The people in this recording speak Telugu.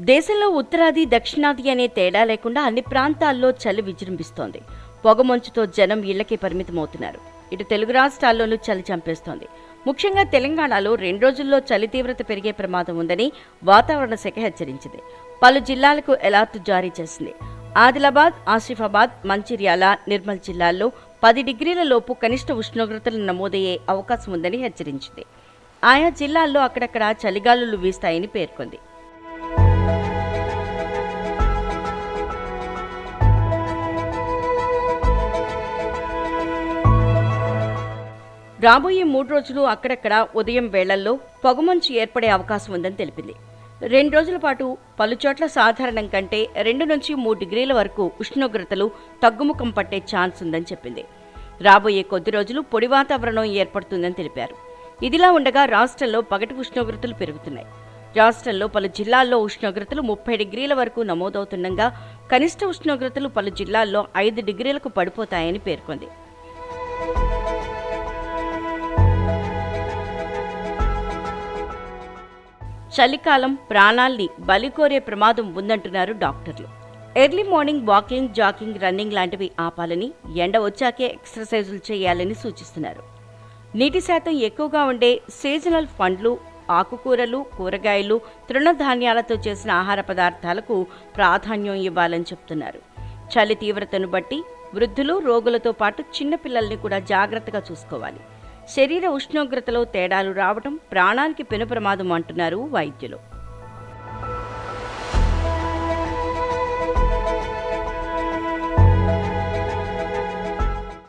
దేశంలో ఉత్తరాది దక్షిణాది అనే తేడా లేకుండా అన్ని ప్రాంతాల్లో చలి విజృంభిస్తోంది. పొగమంచుతో జనం ఇళ్ళకే పరిమితమవుతున్నారు. ఇటు తెలుగు రాష్ట్రాల్లోనూ చలి చంపేస్తోంది. ముఖ్యంగా తెలంగాణలో రెండు రోజుల్లో చలి తీవ్రత పెరిగే ప్రమాదం ఉందని వాతావరణ శాఖ హెచ్చరించింది. పలు జిల్లాలకు అలర్ట్ జారీ చేసింది. ఆదిలాబాద్ ఆసిఫాబాద్ మంచిర్యాల నిర్మల్ జిల్లాల్లో పది డిగ్రీల లోపు కనిష్ట ఉష్ణోగ్రతలు నమోదయ్యే అవకాశం ఉందని హెచ్చరించింది. ఆయా జిల్లాల్లో అక్కడక్కడ చలిగాలులు వీస్తాయని పేర్కొంది. రాబోయే మూడు రోజులు అక్కడక్కడ ఉదయం వేళల్లో పొగమంచు ఏర్పడే అవకాశం ఉందని తెలిపింది. రెండు రోజుల పాటు పలుచోట్ల సాధారణం కంటే రెండు నుంచి మూడు డిగ్రీల వరకు ఉష్ణోగ్రతలు తగ్గుముఖం పట్టే ఛాన్స్ ఉందని చెప్పింది. రాబోయే కొద్ది రోజులు పొడి వాతావరణం ఏర్పడుతుందని తెలిపారు. ఇదిలా ఉండగా రాష్ట్రంలో పగటి ఉష్ణోగ్రతలు పెరుగుతున్నాయి. రాష్ట్రంలో పలు జిల్లాల్లో ఉష్ణోగ్రతలు ముప్పై డిగ్రీల వరకు నమోదవుతుండగా కనిష్ట ఉష్ణోగ్రతలు పలు జిల్లాల్లో ఐదు డిగ్రీలకు పడిపోతాయని పేర్కొంది. చలికాలం ప్రాణాల్ని బలికోరే ప్రమాదం ఉందంటున్నారు డాక్టర్లు. Early morning walking jogging running లాంటివి ఆపాలని ఎండ వచ్చాకే ఎక్సర్సైజులు చేయాలని సూచిస్తున్నారు. నీటి శాతం ఎక్కువగా ఉండే సీజనల్ పండ్లు ఆకుకూరలు కూరగాయలు తృణధాన్యాలతో చేసిన ఆహార పదార్థాలకు ప్రాధాన్యం ఇవ్వాలని చెప్తున్నారు. చలి తీవ్రతను బట్టి వృద్ధులు రోగులతో పాటు చిన్నపిల్లల్ని కూడా జాగ్రత్తగా చూసుకోవాలి. శరీర ఉష్ణోగ్రతలో తేడాలు రావడం ప్రాణానికి పెను ప్రమాదం అంటున్నారు వైద్యులు.